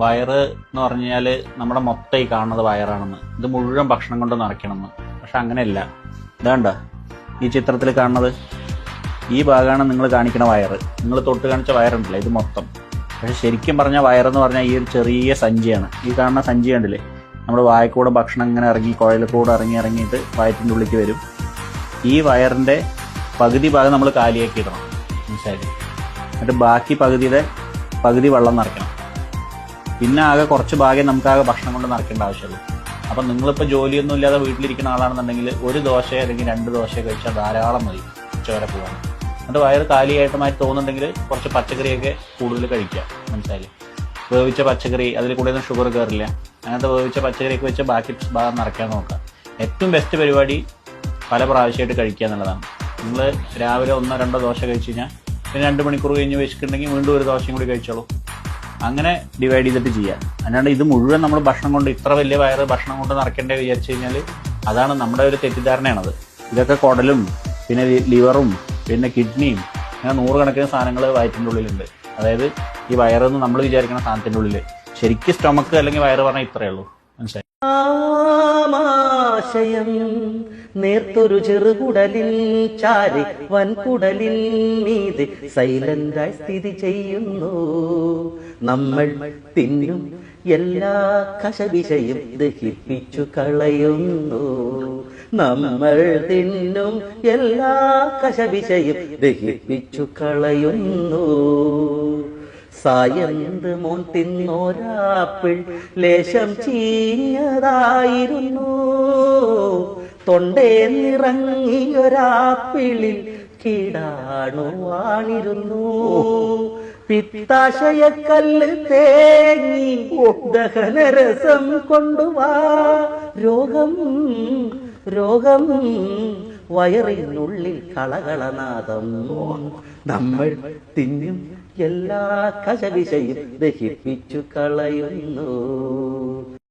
വയറ് എന്ന് പറഞ്ഞാൽ നമ്മുടെ മൊത്തം ഈ കാണുന്നത് വയറാണെന്ന്. ഇത് മുഴുവൻ ഭക്ഷണം കൊണ്ട് നിറയ്ക്കണമെന്ന്. പക്ഷെ അങ്ങനെയല്ല. ഇതാണ്ട ഈ ചിത്രത്തിൽ കാണുന്നത് ഈ ഭാഗമാണ് നിങ്ങൾ കാണിക്കുന്ന വയറ്. നിങ്ങൾ തൊട്ട് കാണിച്ച വയറുണ്ടല്ലോ ഇത് മൊത്തം. പക്ഷെ ശരിക്കും പറഞ്ഞ വയറെന്ന് പറഞ്ഞാൽ ഈ ഒരു ചെറിയ സഞ്ചിയാണ്. ഈ കാണുന്ന സഞ്ചി കണ്ടില്ലേ? നമ്മുടെ വായക്കൂടെ ഭക്ഷണം ഇങ്ങനെ ഇറങ്ങി കുഴയിൽ കൂടെ ഇറങ്ങി ഇറങ്ങിയിട്ട് വയറ്റിന്റെ ഉള്ളിലേക്ക് വരും. ഈ വയറിന്റെ പകുതി ഭാഗം നമ്മൾ കാലിയാക്കി ഇടണം. മനസ്സിലായി എന്നിട്ട് ബാക്കി പകുതിയുടെ പകുതി വെള്ളം നിറയ്ക്കണം. പിന്നെ ആകെ കുറച്ച് ഭാഗം നമുക്കാകെ ഭക്ഷണം കൊണ്ട് നടക്കേണ്ട ആവശ്യമുള്ളൂ. അപ്പം നിങ്ങളിപ്പോൾ ജോലിയൊന്നും ഇല്ലാതെ വീട്ടിലിരിക്കുന്ന ആളാണെന്നുണ്ടെങ്കിൽ ഒരു ദോശ അല്ലെങ്കിൽ രണ്ട് ദോശ കഴിച്ചാൽ ധാരാളം മതി ഉച്ചവരെ പോകാൻ. എന്നിട്ട് വയറ് കാലിയായിട്ടുമായി തോന്നുന്നുണ്ടെങ്കിൽ കുറച്ച് പച്ചക്കറിയൊക്കെ കൂടുതൽ കഴിക്കുക. മനസ്സിലായില്ലേ? വേവിച്ച പച്ചക്കറി അതിൽ കൂടുതലും ഷുഗർ കയറില്ല. അങ്ങനത്തെ വേവിച്ച പച്ചക്കറിയൊക്കെ വെച്ച് ബാക്കി ഭാഗം നിറയ്ക്കാൻ നോക്കുക. ഏറ്റവും ബെസ്റ്റ് പരിപാടി പല പ്രാവശ്യമായിട്ട് കഴിക്കുക എന്നുള്ളതാണ്. നിങ്ങൾ രാവിലെ ഒന്നോ രണ്ടോ ദോശ കഴിച്ച് കഴിഞ്ഞാൽ പിന്നെ രണ്ട് മണിക്കൂർ കഴിഞ്ഞ് വെച്ചിട്ടുണ്ടെങ്കിൽ വീണ്ടും ഒരു ദോശയും കൂടി കഴിച്ചോളൂ. അങ്ങനെ ഡിവൈഡ് ചെയ്തിട്ട് ചെയ്യാം. അല്ലാണ്ട് ഇത് മുഴുവൻ നമ്മൾ ഭക്ഷണം കൊണ്ട് ഇത്ര വലിയ വയറ് ഭക്ഷണം കൊണ്ട് നിറയ്ക്കേണ്ടത് വിചാരിച്ചു കഴിഞ്ഞാൽ അതാണ് നമ്മുടെ ഒരു തെറ്റിദ്ധാരണയാണത്. ഇതൊക്കെ കുടലും പിന്നെ ലിവറും പിന്നെ കിഡ്നിയും അങ്ങനെ നൂറുകണക്കിന് സാധനങ്ങൾ വയറ്റിന്റെ ഉള്ളിലുണ്ട്. അതായത് ഈ വയറെന്ന് നമ്മൾ വിചാരിക്കുന്ന സാധനത്തിന്റെ ഉള്ളിൽ ശരിക്കും സ്റ്റൊമക്ക് അല്ലെങ്കിൽ വയറ് പറഞ്ഞാൽ ഇത്രയേ ഉള്ളൂ. മനസ്സിലായി? ആമാശയം നേർത്തൊരു ചെറുകുടലിൽ ചാരി വൻകുടലിൽ മീത് സൈലന്റായി സ്ഥിതി ചെയ്യുന്നു. നമ്മൾ തിന്നും എല്ലാ കശവിശയും ദഹിപ്പിച്ചു കളയുന്നു. നമ്മൾ തിന്നും എല്ലാ കശവിശയും ദഹിപ്പിച്ചു കളയുന്നു. സായന്ത് മോൻ തിന്നോരാപ്പിൾ ലേശം ചീഞ്ഞതായിരുന്നു. തൊണ്ടേന്നിറങ്ങിയൊരാപ്പിളിൽ കീടാണു വാണിരുന്നു പിത്താശയക്കല്ല് തേങ്ങി ദഹനരസം കൊണ്ടുവാ. രോഗം രോഗം വയറിനുള്ളിൽ കളകളനാദം. നമ്മൾ തിന്നും എല്ലാ കശവിശയും ദഹിപ്പിച്ചു കളയുന്നു.